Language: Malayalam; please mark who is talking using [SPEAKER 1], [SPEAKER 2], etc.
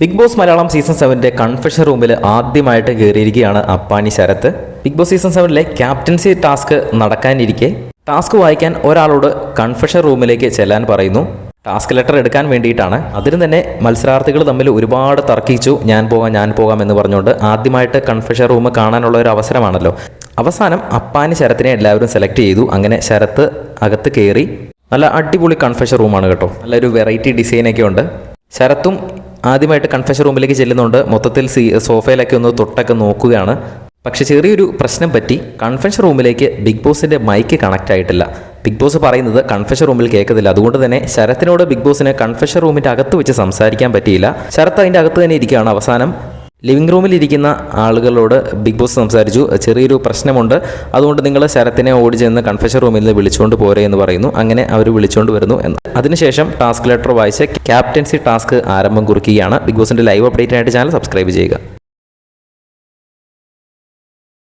[SPEAKER 1] ബിഗ് ബോസ് മലയാളം സീസൺ സെവന്റെ കൺഫെഷൻ റൂമിൽ ആദ്യമായിട്ട് കയറിയിരിക്കുകയാണ് Appani Sharath. Big boss season സെവനിലെ captaincy task നടക്കാനിരിക്കെ. ടാസ്ക് വായിക്കാൻ ഒരാളോട് കൺഫെഷൻ റൂമിലേക്ക് ചെല്ലാൻ പറയുന്നു. ടാസ്ക് ലെറ്റർ എടുക്കാൻ വേണ്ടിയിട്ടാണ്. അതിന് തന്നെ മത്സരാർത്ഥികൾ തമ്മിൽ ഒരുപാട് തർക്കിച്ചു. ഞാൻ പോകാം ഞാൻ പോകാം എന്ന് പറഞ്ഞുകൊണ്ട് ആദ്യമായിട്ട് കൺഫെഷൻ റൂം കാണാനുള്ള ഒരു അവസരമാണല്ലോ. അവസാനം അപ്പാനി ശരത്തിനെ എല്ലാവരും സെലക്ട് ചെയ്തു. അങ്ങനെ ശരത്ത് അകത്ത് കയറി നല്ല അടിപൊളി കൺഫെഷൻ റൂമാണ് കേട്ടോ. നല്ലൊരു വെറൈറ്റി ഡിസൈനൊക്കെ ഉണ്ട്. ശരത്തും ആദ്യമായിട്ട് കൺഫെഷൻ റൂമിലേക്ക് ചെല്ലുന്നുണ്ട്. മൊത്തത്തിൽ സീ സോഫയിലൊക്കെ ഒന്ന് തൊട്ടൊക്കെ നോക്കുകയാണ്. പക്ഷെ ചെറിയൊരു പ്രശ്നം പറ്റി. കൺഫെഷൻ റൂമിലേക്ക് ബിഗ് ബോസിന്റെ മൈക്ക് കണക്റ്റ് ആയിട്ടില്ല. ബിഗ് ബോസ് പറയുന്നത് കൺഫെഷൻ റൂമിൽ കേൾക്കത്തില്ല. അതുകൊണ്ട് തന്നെ ശരത്തിനോട് ബിഗ് ബോസിന് കൺഫെഷൻ റൂമിന്റെ അകത്ത് വെച്ച് സംസാരിക്കാൻ പറ്റിയില്ല. ശരത്ത് അതിന്റെ അകത്ത് തന്നെ ഇരിക്കുകയാണ് അവസാനം. ലിവിംഗ് റൂമിൽ ഇരിക്കുന്ന ആളുകളോട് ബിഗ് ബോസ് സംസാരിച്ചു. ചെറിയൊരു പ്രശ്നമുണ്ട്. അതുകൊണ്ട് നിങ്ങൾ ശരത്തിനെ ഓടി ചെന്ന് കൺഫെഷൻ റൂമിൽ നിന്ന് വിളിച്ചുകൊണ്ട് പോരെ എന്ന് പറയുന്നു. അങ്ങനെ അവർ വിളിച്ചുകൊണ്ട് വരുന്നു എന്ന്. അതിനുശേഷം ടാസ്ക് ലെറ്റർ വായിച്ച് ക്യാപ്റ്റൻസി ടാസ്ക് ആരംഭം കുറിക്കുകയാണ്. ബിഗ് ബോസിന്റെ ലൈവ് അപ്ഡേറ്റിനായിട്ട് ചാനൽ സബ്സ്ക്രൈബ് ചെയ്യുക.